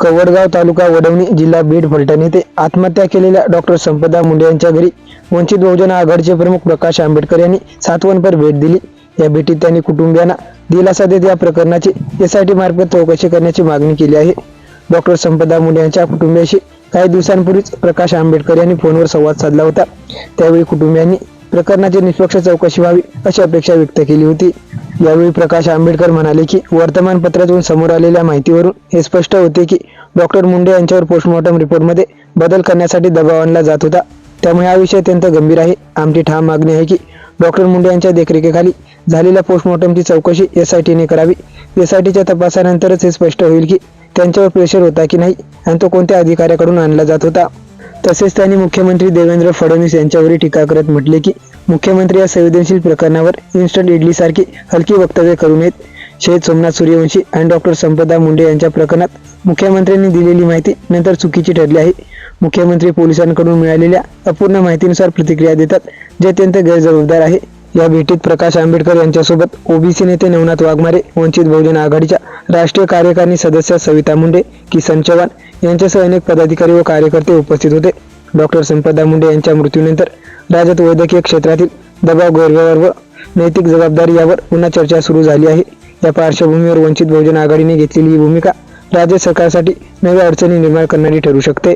कवडगाव तालुका वडवणी जिल्हा बीड फलटण येथे आत्महत्या केलेल्या डॉक्टर संपदा मुंडे यांच्या घरी वंचित बहुजन आघाडीचे प्रमुख प्रकाश आंबेडकर यांनी सातवनपर भेट दिली. या भेटीत त्यांनी कुटुंबियांना दिलासा देत या प्रकरणाची एस आय टी मार्फत चौकशी करण्याची मागणी केली आहे. डॉक्टर संपदा मुंडे यांच्या कुटुंबियाशी काही दिवसांपूर्वीच प्रकाश आंबेडकर यांनी फोनवर संवाद साधला होता. त्यावेळी कुटुंबियांनी प्रकरणाची निष्पक्ष चौकशी व्हावी अशी अपेक्षा व्यक्त केली होती. यावेळी प्रकाश आंबेडकर म्हणाले की वर्तमानपत्रातून समोर आलेल्या माहितीवरून हे स्पष्ट होते की डॉक्टर मुंडे यांच्यावर पोस्टमॉर्टम रिपोर्टमध्ये बदल करण्यासाठी दबाव आणला जात होता. त्यामुळे हा विषय अत्यंत गंभीर आहे. आमची ठाम मागणी आहे की डॉक्टर मुंडे यांच्या देखरेखीखाली झालेल्या पोस्टमॉर्टमची चौकशी एस आय टीने करावी. एस आय टीच्या तपासानंतरच हे स्पष्ट होईल की त्यांच्यावर प्रेशर होता की नाही आणि तो कोणत्या अधिकाऱ्याकडून आणला जात होता. तसेच त्यांनी मुख्यमंत्री देवेंद्र फडणवीस यांच्यावरही टीका करत म्हटले की मुख्यमंत्री या संवेदनशील प्रकरणावर इन्स्टंट इडलीसारखी हलकी वक्तव्य करू नयेत. शहीद सोमनाथ सूर्यवंशी आणि डॉक्टर संपदा मुंडे यांच्या प्रकरणात मुख्यमंत्र्यांनी दिलेली माहिती नंतर चुकीची ठरली आहे. मुख्यमंत्री पोलिसांकडून मिळालेल्या अपूर्ण माहितीनुसार प्रतिक्रिया देतात जे अत्यंत गैरजबाबदार आहे. या भेटीत प्रकाश आंबेडकर यांच्यासोबत ओबीसी नेते नवनाथ वाघमारे वंचित बहुजन आघाडीच्या राष्ट्रीय कार्यकारिणी सदस्य सविता मुंडे किसन चव्हाण यांच्यासह अनेक पदाधिकारी व कार्यकर्ते उपस्थित होते. डॉक्टर संपदा मुंडे यांच्या मृत्यूनंतर राज्यात वैद्यकीय क्षेत्रातील दबाव गैरव्यवहार व नैतिक जबाबदारी यावर पुन्हा चर्चा सुरू झाली आहे. या पार्श्वभूमीवर वंचित बहुजन आघाडीने घेतलेली ही भूमिका राज्य सरकारसाठी नव्या अडचणी निर्माण करणारी ठरू शकते.